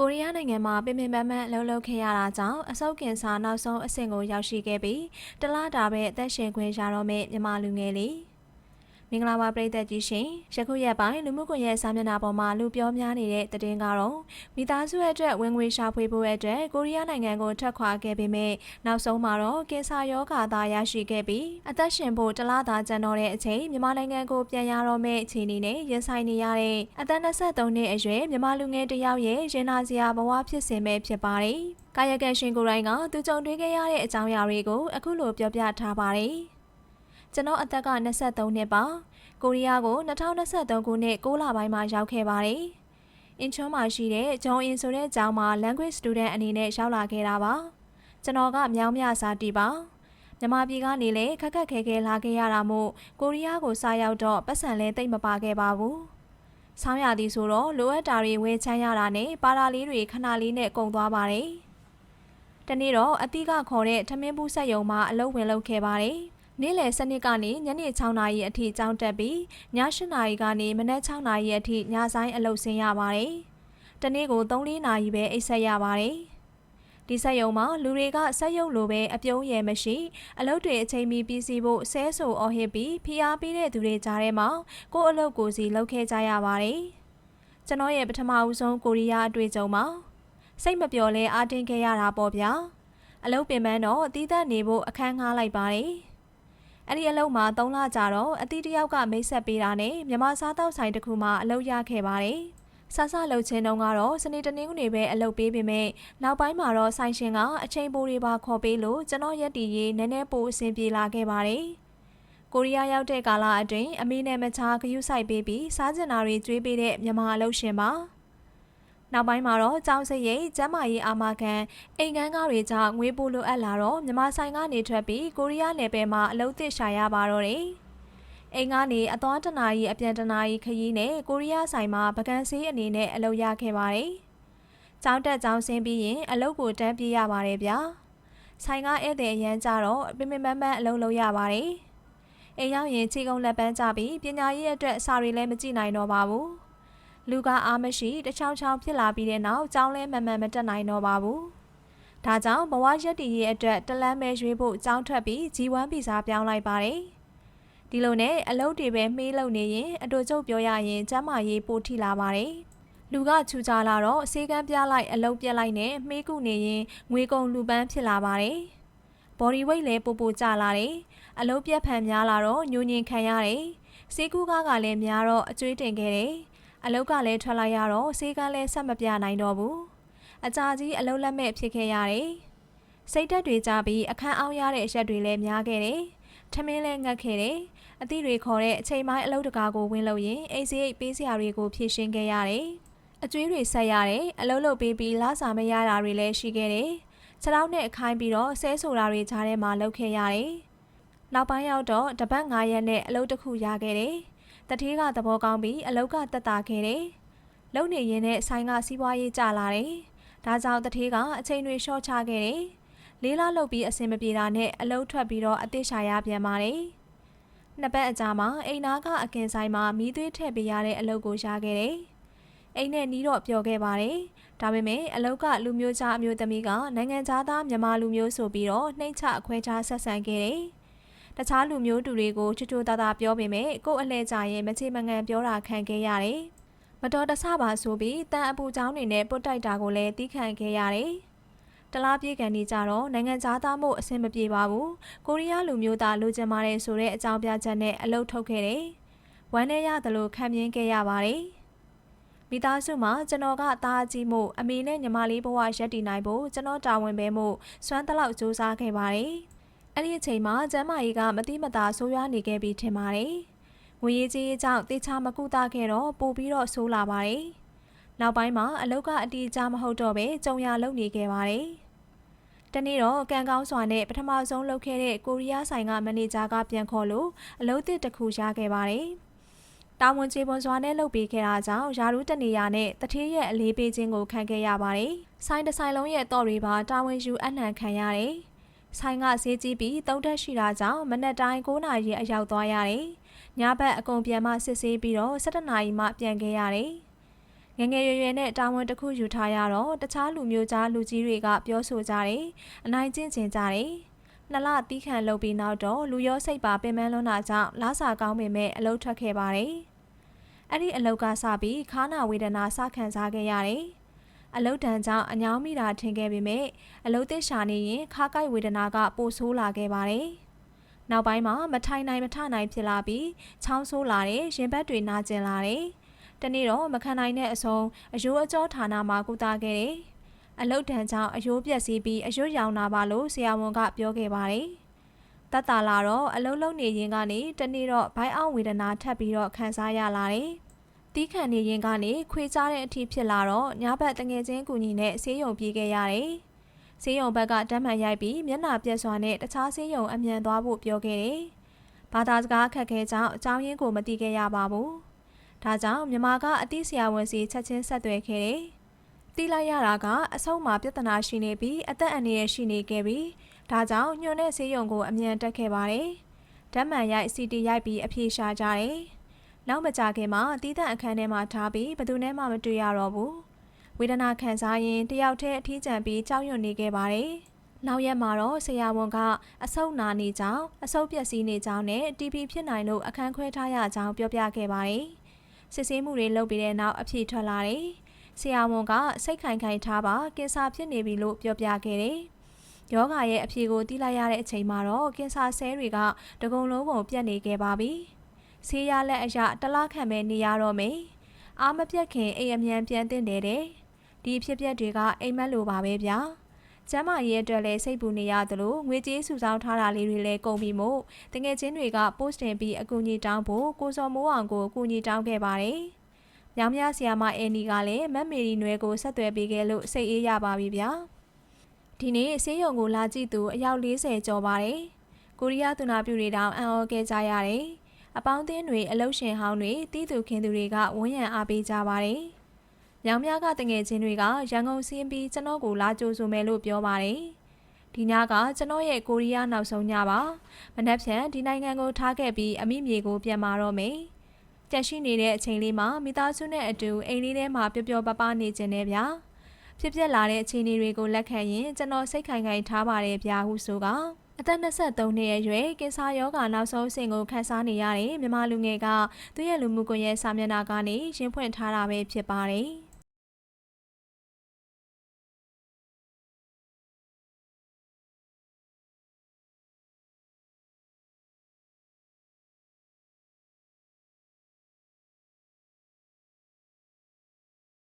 ကိုရီးယားနိုင်ငံမှာပင်ပင်ပန်းပန်းအလုပ်လုပ်ခဲ့ရတာကြောင့်အဆုတ်ကင်ဆာနောက်ဆုံးအဆင့်ကိုရောက်ရှိခဲ့ပြီးတလားတာပဲအသက်ရှင်ခွင့်ရတော့မယ့်မြန်မာလူငယ်လေး မင်္ဂလာပါပရိသတ်ကြီးရှင်ယခုရက်ပိုင်းလူမှုကွန်ရက်စာမျက်နှာပေါ်မှာလူပြောများနေတဲ့သတင်းကတော့မိသားစုရဲ့အတွက်ဝင်ငွေရှာဖွေဖို့အတွက်ကိုရီးယားနိုင်ငံကိုထွက်ခွာခဲ့ပေမဲ့နောက်ဆုံးမှာတော့ကင်ဆာရောဂါသာရရှိခဲ့ပြီးအသက်ရှင်ဖို့တလားတာကျန်တော့တဲ့အချိန်မြန်မာနိုင်ငံကိုပြန်ရတော့မယ့်အခြေအနေနဲ့ရင်ဆိုင်နေရတဲ့အသက်23နှစ်အရွယ်မြန်မာလူငယ်တစ်ယောက်ရဲ့ရင်နာစရာဘဝဖြစ်စဉ်ပဲဖြစ်ပါတယ်ကာယကံရှင်ကိုယ်တိုင်ကသူကြုံတွေ့ခဲ့ရတဲ့အကြောင်းအရာတွေကိုအခုလိုပြောပြထားပါတယ်။ ကျွန်တော်အသက်က23နှစ်ပါကိုရီးယားကို2023ခုနှစ်6လပိုင်းမှာရောက်ခဲ့ပါတယ်အင်ချွန်းမှာရှိတဲ့ဂျုံအင်ဆိုတဲ့ကျောင်းမှာ language student အနေနဲ့ရောက်လာခဲ့တာပါကျွန်တော်ကမြောင်းမြစာတီပါမြန်မာပြည်ကနေလည်းခက်ခက်ခဲခဲလာခဲ့ရတာမို့ကိုရီးယားကိုစရောက်တော့ပတ်စံလဲတိတ်မပါခဲ့ပါဘူးဆောင်းရသည်ဆိုတော့လိုအပ်တာတွေဝယ်ချမ်းရတာနဲ့ပါလာလေးတွေခဏလေးနဲ့ကုန်သွားပါတယ်တနေ့တော့အတိကခေါ်တဲ့ထမင်းဘူးဆက်ယုံမှာအလုပ်ဝင်လုပ်ခဲ့ပါတယ် နေ့လယ်7နှစ်ကနေညနေ6နာရီအထိကြောင်းတက်ပြီးည8နာရီကနေမနက်6နာရီအထိညဆိုင်အလုပ်ဆင်းရပါတယ်။တနေ့ကို3-4နာရီပဲအိပ်ဆက်ရပါတယ်။ဒီဆက်ယုံမှာလူတွေကဆက်ယုံလိုပဲအပြုံးရယ်မရှိအလုပ်တွေအချိန်မီပြီးစီးဖို့ဆဲဆူအော်ဟစ်ပြီးဖိအားပေးတဲ့သူတွေကြားထဲမှာကိုယ့်အလုပ်ကိုစီလုပ်ခဲ့ကြရပါတယ်။ကျွန်တော်ရဲ့ပထမဦးဆုံးကိုရီးယားအတွေ့အကြုံမှာစိတ်မပျော်လဲအားတင်းခဲ့ရတာပေါ့ဗျာ။အလုပ်ပင်ပန်းတော့အသီးသန့်နေဖို့အခန်းငှားလိုက်ပါတယ်။ အဲ့ဒီအလုပ်မှာ3လကြာတော့အတီးတယောက်ကမိတ်ဆက်ပေးတာနဲ့မြမစားတောက်ဆိုင်တစ်ခုမှအလုပ်ရခဲ့ပါတယ်။ဆဆလှုပ်ချင်းတုန်းကတော့စနေတနင်္ဂနွေပဲအလုပ်ပေးပေမဲ့နောက်ပိုင်းမှာတော့ဆိုင်ရှင်ကအချိန်ပိုတွေပါခေါ်ပေးလို့ကျွန်တော်ရက်တီရေးနည်းနည်းပိုအဆင်ပြေလာခဲ့ပါတယ်။ကိုရီးယားရောက်တဲ့ကာလအတွင်းအမေနဲ့မချာဂယုဆိုင်ပေးပြီးစားကျင်တာတွေကျွေးပေးတဲ့မြန်မာအလုပ်ရှင်ပါ။ နောက်ပိုင်းမှာတော့ကြောင်စရိတ်ကျမ်းမာရေးအာမခံအိမ်ကန်းကားတွေကြောင့်ငွေပိုလိုအပ်လာတော့မြန်မာဆိုင်ကနေထွက်ပြီးကိုရီးယားနယ်ပယ်မှာအလုပ်သစ်ရှာရပါတော့တယ်။အိမ်ကနေအသွားတနာရီအပြန်တနာရီခရီးနဲ့ကိုရီးယားဆိုင်မှာပကံဆေးအနေနဲ့အလုပ်ရခဲ့ပါတယ်။ကျောင်းတက်ကျောင်းဆင်းပြီးရင်အလုပ်ကိုတန်းပြေးရပါတယ်ဗျာ။ဆိုင်ကဧည့်သည်အရန်ကြတော့ပင်ပင်ပန်းပန်းအလုပ်လုပ်ရပါတယ်။အိမ်ရောက်ရင်ခြေကုံလက်ပန်းကြပြီးပညာရေးအတွက်စာတွေလည်းမကြည့်နိုင်တော့ပါဘူး။ လူကအားမရှိတချောင်းချောင်းဖြစ်လာပြီးတဲ့နောက်ကြောင်းလဲမမှန်မတက်နိုင်တော့ပါဘူး။ဒါကြောင့်ဘဝရက်တည်ရဲ့အတွက်တလန်းမဲရွေးဖို့ကြောင်းထွက်ပြီး G1 ဗီဇာပြောင်းလိုက်ပါတယ်။ဒီလိုနဲ့အလုပ်တွေပဲမေးလို့နေရင်အတူချုပ်ပြောရရင်ကျမရေးပို့ထိလာပါတယ်။လူကချူကြလာတော့အစေကန်းပြလိုက်အလုပ်ပြက်လိုက်နဲ့မှေးကုနေရင်ငွေကုန်လူပန်းဖြစ်လာပါတယ်။ body weight လည်းပိုပိုကျလာတယ်။အလုပ်ပြက်ဖန်များလာတော့ညှိုညင်ခံရတယ်။စေးကူးကားကလည်းများတော့အကျွေးတင်ခဲ့တယ်။ အလုတ်ကလည်းထွက်လိုက်ရတော့ဆေးကန်းလည်းဆက်မပြနိုင်တော့ဘူးအကြာကြီးအလုတ်လက်မဲ့ဖြစ်ခဲ့ရတယ်စိတ်တက်တွေကြပြီးအခန်းအောင်ရတဲ့အရက်တွေလည်းများခဲ့တယ်ထမင်းလည်းငတ်ခဲ့တယ်အသည့်တွေခေါ်တဲ့အချိန်ပိုင်းအလုတ်တကာကိုဝင်လို့ရင်အိတ်စိတ်ပေးစရာတွေကိုဖြည့်ရှင်းခဲ့ရတယ်အကျွေးတွေဆက်ရတယ်အလုတ်လုတ်ပေးပြီးလာစာမရတာတွေလည်းရှိခဲ့တယ်ခြေထောက်နဲ့အခိုင်းပြီးတော့ဆဲဆိုတာတွေကြားထဲမှာလုပ်ခဲ့ရတယ်နောက်ပိုင်းရောက်တော့တပတ်9ရက်နဲ့အလုပ်တစ်ခုရခဲ့တယ် တထေးကသဘောကောင်းပြီးအလောက်ကတက်တာခဲ့တယ်။လုံနေရင်နဲ့ဆိုင်ကစီးပွားရေးကျလာတယ်။ဒါကြောင့်တထေးကအချိန်တွေရှော့ချခဲ့တယ်။လေးလားလုတ်ပြီးအဆင်မပြေတာနဲ့အလုတ်ထွက်ပြီးတော့အသစ်ရှာရပြန်ပါတယ်။နှစ်ပတ်အကြာမှာအိမ်နာကအကင်ဆိုင်မှာမီးသွေးထည့်ပေးရတဲ့အလုပ်ကိုရှာခဲ့တယ်။အိမ်နဲ့နီးတော့ပျော်ခဲ့ပါတယ်။ဒါပေမဲ့အလောက်ကလူမျိုးခြားအမျိုးသမီးကနိုင်ငံသားမြန်မာလူမျိုးဆိုပြီးတော့နှိမ့်ချအခွဲခြားဆက်ဆံခဲ့တယ်။ တခြားလူမျိုးတူတွေကိုချွတ်ချွတ်သားသားပြောပေမဲ့ကို့အလဲကြရင်မချေမငံပြောတာခံခဲ့ရတယ်။မတော်တဆပါဆိုပြီးတန်အပူချောင်းတွေနဲ့ပုတ်တိုက်တာကိုလည်းတီးခံခဲ့ရတယ်။တလားပြေကန်ဒီကြတော့နိုင်ငံသားသားမှုအဆင်မပြေပါဘူး။ကိုရီးယားလူမျိုးသားလိုချင်ပါတယ်ဆိုတဲ့အကြောင်းပြချက်နဲ့အလုတ်ထုတ်ခဲ့တယ်။ဝမ်းထဲရတယ်လို့ခံမြင်ခဲ့ရပါတယ်။မိသားစုမှာကျွန်တော်ကသားကြီးမှုအမေနဲ့ညီမလေးဘဝရက်တည်နိုင်ဖို့ကျွန်တော်တာဝန်ပဲမှုစွမ်းတလောက်စူးစမ်းခဲ့ပါတယ်။ အဲ့ဒီအချိန်မှာကျမ်းမာရေးကမတိမတာဆိုးရွားနေခဲ့ပြီးထင်ပါတယ်။ငွေရေးကြေးကြောင့်တေချာမကုသခဲ့တော့ပို့ပြီးတော့ဆိုးလာပါတယ်။နောက်ပိုင်းမှာအလုတ်ကအတီးကြမဟုတ်တော့ပဲကြုံရလုံနေခဲ့ပါတယ်။တနေ့တော့ကံကောင်းစွာနဲ့ပထမဆုံးလုပ်ခဲ့တဲ့ကိုရီးယားဆိုင်ကမန်နေဂျာကပြန်ခေါ်လို့အလုပ်သစ်တစ်ခုရခဲ့ပါတယ်။တာဝန်ကျေပွန်စွာနဲ့လုပ်ပေးခဲ့တာကြောင့်ယာရုတနေရနဲ့တထေးရဲ့အလေးပေးခြင်းကိုခံခဲ့ရပါတယ်။ဆိုင်တစ်ဆိုင်လုံးရဲ့တော့တွေပါတာဝန်ယူအနှံခံရတယ်။ ဆိုင်ကဈေးကြီးပြီးတုံးတက်ရှိတာကြောင့်မနက်တိုင်း9နာရီအရောက်သွားရတယ်။ညဘက်အကုန်ပြန်မှစစ်ဆေးပြီးတော့7နာရီမှပြန်ခဲ့ရတယ်။ငယ်ငယ်ရွယ်ရွယ်နဲ့တာဝန်တစ်ခုယူထားရတော့တခြားလူမျိုးသားလူကြီးတွေကပြောဆိုကြတယ်အနိုင်ကျင့်ကျင်ကြတယ်နှစ်လတီးခံလုပ်ပြီးနောက်တော့လူရောစိတ်ပါပင်ပန်းလွန်းတာကြောင့်လားစာကောင်းပေမဲ့အလုပ်ထွက်ခဲ့ပါတယ်အဲ့ဒီအလုပ်ကစပြီးခါနာဝေဒနာစခံစားခဲ့ရတယ် အလုတ်တန်ကြောင့်အညောင်းမိတာထင်ခဲ့ပေမဲ့အလုတ်သစ်ရှာနေရင်ခါကိုက်ဝေဒနာကပိုဆိုးလာခဲ့ပါတယ်။နောက်ပိုင်းမှာမထိုင်နိုင်မထနိုင်ဖြစ်လာပြီးချောင်းဆိုးလာတယ်ရင်ဘတ်တွေနာကျင်လာတယ်။တနေ့တော့မခံနိုင်တဲ့အဆုံးအယိုးအကျောဌာနမှာကုသခဲ့တယ်။အလုတ်တန်ကြောင့်အယိုးပြက်စီးပြီးအယွတ်ရောင်နာပါလို့ဆရာဝန်ကပြောခဲ့ပါတယ်။တတ်တာလာတော့အလုံးလုံးနေရင်ကနေတနေ့တော့ဘိုင်းအောင်ဝေဒနာထပ်ပြီးတော့ခံစားရလာတယ်။ တီးခံနေရင်ကနေခွေးကြတဲ့အထိဖြစ်လာတော့ညဘက်တငယ်ချင်းကူညီနဲ့ဆေးရုံပြေးခဲ့ရတယ်။ဆေးရုံဘက်ကဓာတ်မှန်ရိုက်ပြီးမျက်နှာပြက်စွာနဲ့တခြားဆေးရုံအမြန်သွားဖို့ပြောခဲ့တယ်။ဘာသာစကားခက်ခဲကြောင်းအကြောင်းရင်းကိုမသိခဲ့ရပါဘူး။ဒါကြောင့်မြမကအသိဆရာဝန်စီချက်ချင်းဆက်သွယ်ခဲ့တယ်။တီးလိုက်ရတာကအဆုံးမှာပြဿနာရှိနေပြီးအသက်အန္တရာယ်ရှိနေခဲ့ပြီးဒါကြောင့်ညွန်တဲ့ဆေးရုံကိုအမြန်တက်ခဲ့ပါတယ်။ဓာတ်မှန်ရိုက်စီတီရိုက်ပြီးအပြေရှာကြတယ်။ နောက်မကြခင်မှာတီးသန့်အခန်းထဲမှာထားပြီးဘယ်သူနဲ့မှမတွေ့ရတော့ဘူးဝေဒနာခံစားရင်တယောက်တည်းအထီးကျန်ပြီးကြောက်ရွံ့နေခဲ့ပါတယ်နောက်ရက်မှာတော့ဆရာဝန်ကအဆုတ်နာနေကြောင်းအဆုတ်ပျက်စီးနေကြောင်းနဲ့ TB ဖြစ်နိုင်လို့အခန်းခွဲထားရကြောင်းပြောပြခဲ့ပါတယ်စစ်ဆေးမှုတွေလုပ်ပြီးတဲ့နောက်အဖြေထွက်လာတယ်ဆရာဝန်ကစိတ်ခိုင်ခိုင်ထားပါကင်ဆာဖြစ်နေပြီလို့ပြောပြခဲ့တယ်ယောဂရဲ့အဖြေကိုသိလိုက်ရတဲ့အချိန်မှာတော့ကင်ဆာဆဲတွေကတကုံလုံးကုန်ပြတ်နေခဲ့ပါပြီ။ ဆေးရလက်အရတလားခံပဲနေရတော့မယ်။အာမပြတ်ခင်အိမ်အမြန်ပြန်တင်တယ်တဲ့။ဒီဖြစ်ပျက်တွေကအိမ်မက်လိုပါပဲဗျာ။ကျမ်းမာရေးအတွက်လည်းစိတ်ပူနေရသလိုငွေကြေးစုဆောင်းထားတာလေးတွေလည်းကုန်ပြီမို့တငယ်ချင်းတွေက post တင်ပြီးအကူအညီတောင်းဖို့ကိုစောမိုးအောင်ကိုအကူအညီတောင်းခဲ့ပါတယ်။မြောင်မြဆီယာမအဲနီကလည်းမက်မေရီနွယ်ကိုဆက်သွယ်ပေးခဲ့လို့စိတ်အေးရပါပြီဗျာ။ဒီနေ့ဆေးရုံကိုလာကြည့်သူအယောက်40ကျော်ပါတယ်။ကိုရီးယားသူနာပြုတွေတောင်အံ့ဩခဲ့ကြရတယ်။ အပေါင်းအသင်းတွေအလုရှင်ဟောင်းတွေတီးသူခင်သူတွေကဝန်းရံအားပေးကြပါတယ်။မြောင်မြကတငယ်ချင်းတွေကရန်ကုန်ဆင်းပြီးကျွန်တော်ကိုလာကြိုဆိုမယ်လို့ပြောပါတယ်။ဒီညကကျွန်တော်ရဲ့ကိုရီးယားနောက်ဆုံးညပါ။မနက်ဖြန်ဒီနိုင်ငံကိုထားခဲ့ပြီးအမိမြေကိုပြန်มาတော့မယ်။ကြက်ရှိနေတဲ့အချိန်လေးမှာမိသားစုနဲ့အတူအိမ်လေးထဲမှာပျော်ပျော်ပါးပါးနေကြတယ်ဗျာ။ဖြစ်ပျက်လာတဲ့အခြေအနေတွေကိုလက်ခံရင်ကျွန်တော်စိတ်ခိုင်ခိုင်ထားပါတယ်ဗျာဟုဆိုက အသက်23နှစ်အရွယ်ကင်ဆာရောဂါနောက်ဆုံးအဆင့်ကိုခံစားနေရတဲ့မြန်မာလူငယ်ကသူ့ရဲ့လူမှုကွန်ရက်စာမျက်နှာကနေရင်းဖွင့်ထားတာပဲဖြစ်ပါတယ်။